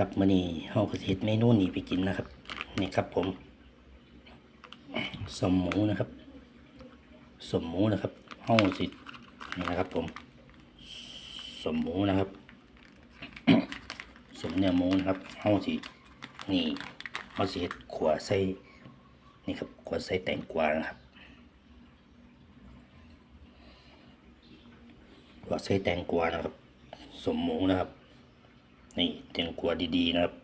ครับมื้อนี้เฮาก็สิเฮ็ดเมนูนี้ไปกินนะครับ นี่ครับผมสมหมูนะครับ สมหมูนะครับเฮาสินี่นะครับผม สมหมูนะครับ สมเนื้อหมูนะครับเฮาสินี่เฮาสิเฮ็ดขวใส่นี่ครับขวใส่แตงกวานะครับขวใส่แตงกวานะครับ สมหมูนะครับ นี่แตงกัวดีๆนะครับ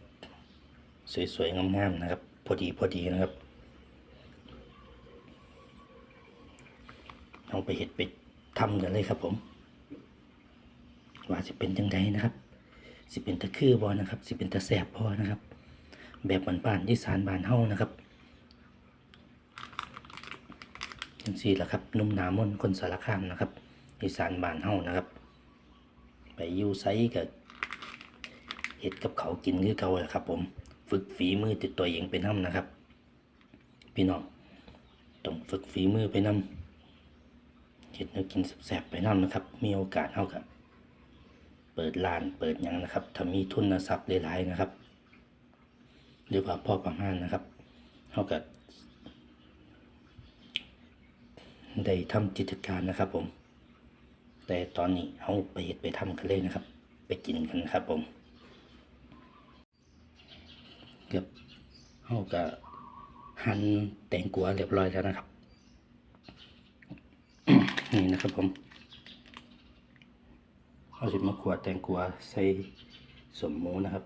สวยๆงามๆนะครับ พอดีพอดีนะครับเอาไปเห็ดไปทำกันเลยครับ ผม ว่าสิเป็นจังไดนะครับ สิเป็นตะคือบอนะครับ สิเป็นตะแสบพอนะครับ แบบบ้านๆที่สารบานเฮ้านะครับจังสี่ละครับนุ่มหนามนคนสารคามนะครับอีสานบานเฮ้านะครับ ไปอยู่ไซกับ เห็ดกับเขากินคือเก่าแหละครับ ผมฝึกฝีมือติดตัวเองไปนํนะครับ พี่น้องต้องฝึกฝีมือไปนํเห็ดแนวกินแสบๆไปนํนะครับ มีโอกาสเท่ากับเปิดร้านเปิดยังนะครับถ้ามีทุนทรัพย์หลายๆนะครับ หรือว่าพ่อประมาณนะครับเท่ากับได้ทำกิจการนะครับผม แต่ตอนนี้เอาไปเห็ดไปทำกันเลยนะครับ ไปกินกันนะครับผม เกือบเขาก็หั่นแตงกวาเรียบร้อยแล้วนะครับ นี่นะครับผมเอาสิมาขวดแตงกวาใส่สมหมูนะครับ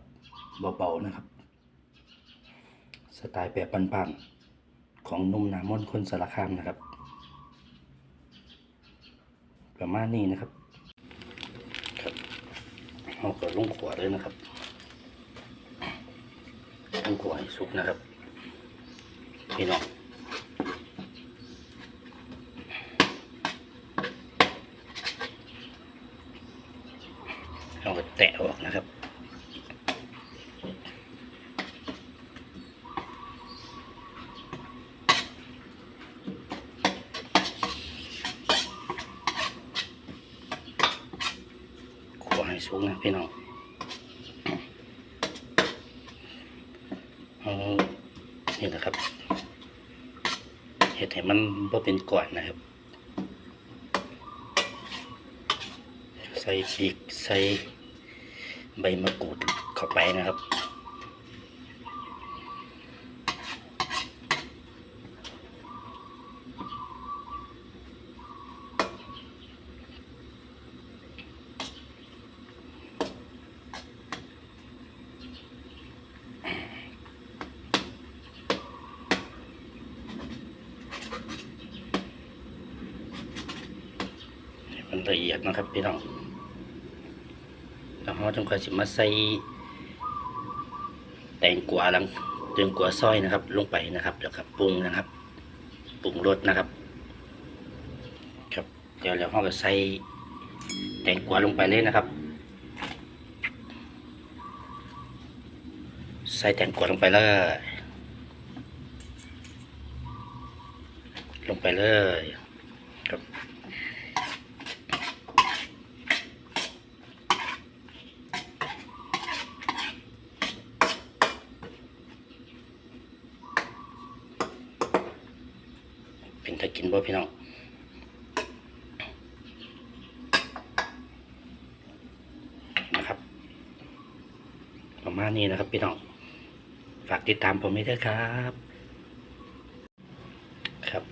เบาๆนะครับ สไตล์แบบบ้านๆของนุ่มนามนคนสารคามนะครับ ประมาณนี้นะครับครับเอาก็ลงขวดเลยนะครับ ต้องขัวให้สุกนะครับ พี่น้องเราก็แตะออกนะครับขัวให้สุกนะพี่น้อง เอา นี่นะครับเห็ดให้มันบ่เป็นก้อนนะครับ ใส่พริกใส่ใบมะกรูดเข้าไปนะครับ ให้ มันละเอียดนะครับพี่น้องแล้วเราต้องการสิมาใส่แตงกวาลังแตงกวาซอยนะครับ ลงไปนะครับแล้วครับปรุงนะครับปรุงรสนะครับ ครับเดี๋ยวเราก็ใส่แตงกวาลงไปเลยนะครับ ใส่แตงกวาลงไปเลยลงไปเลยครับ เป็นตะกินบ่พี่น้องนะครับ ประมาณนี้นะครับพี่น้องฝากติดตามผมด้วยครับ ครับ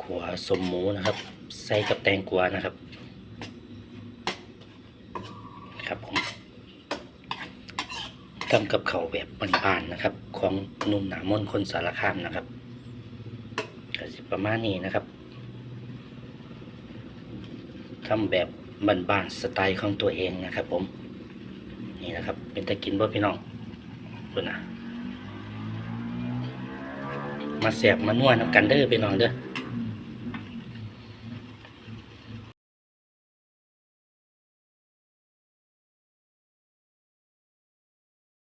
ขัวสมหมูนะครับ ใส่กับแตงกวานะครับ ครับผม ทำกับเขาแบบบานๆนะครับ ของนุ่มหนามนคนสารคามนะครับก็สิประมาณนี้นะครับทำแบบบานๆสไตล์ของตัวเองนะครับ ผม นี่นะครับ เป็นตะกินบ่พี่น้องคุณนะมาแสบมาน่วน้ำกันเด้อพี่น้องเด้อ